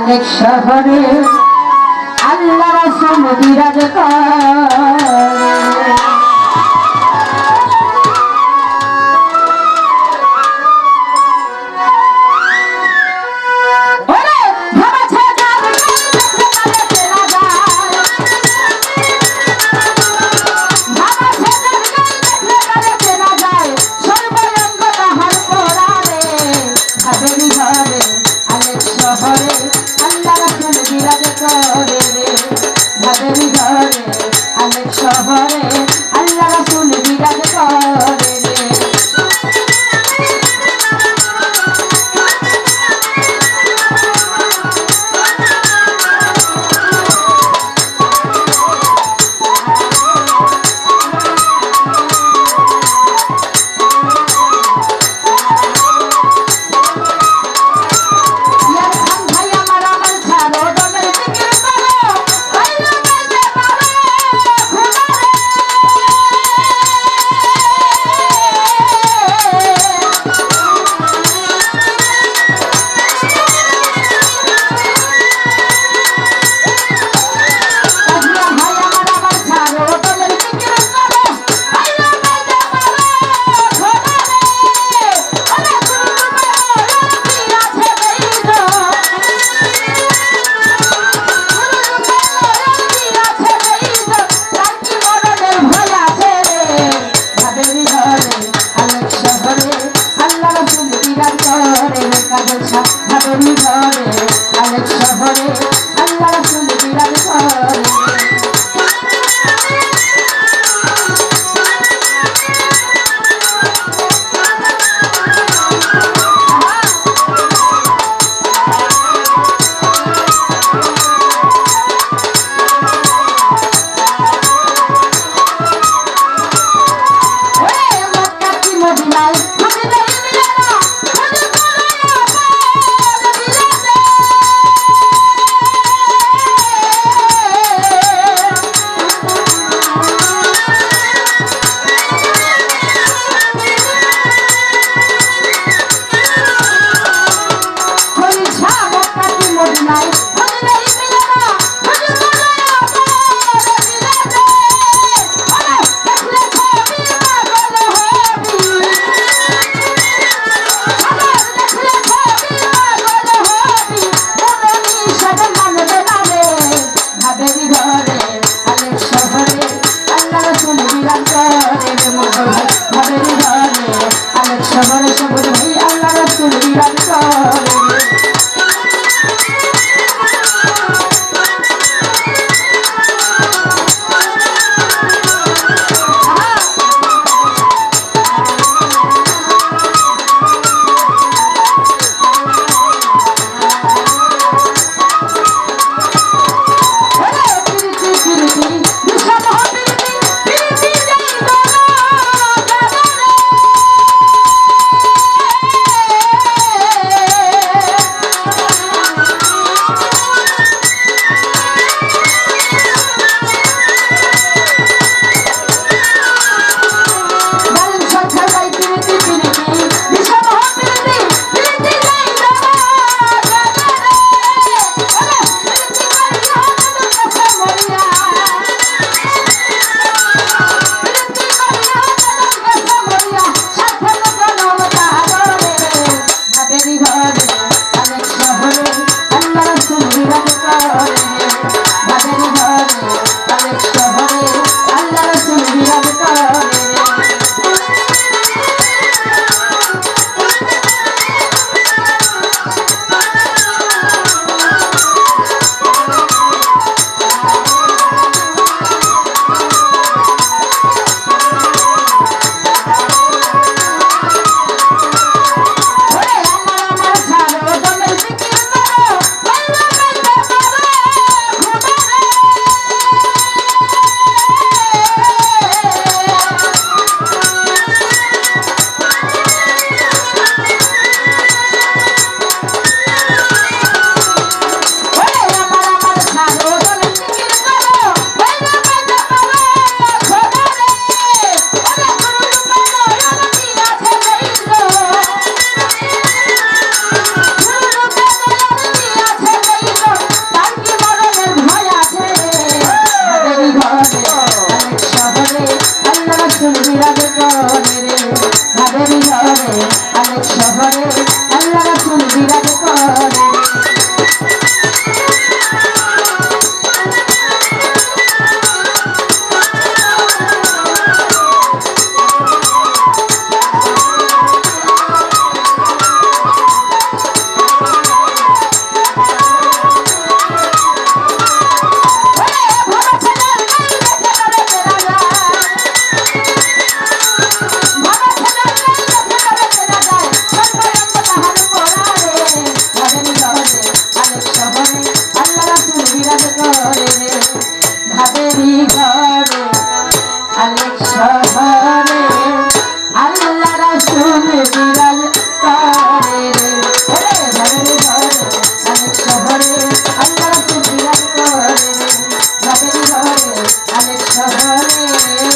অনেক শহরে আল্লাহ রাসূল বিরাজ করে আল্লাহ রসুল বিরাজ করে। শহরে আল্লাহ রাসুল বিরাজ করে রে ঘরে ঘরে, অনেক শহরে আল্লাহ রাসুল বিরাজ করে। রে ঘরে ঘরে অনেক শহরে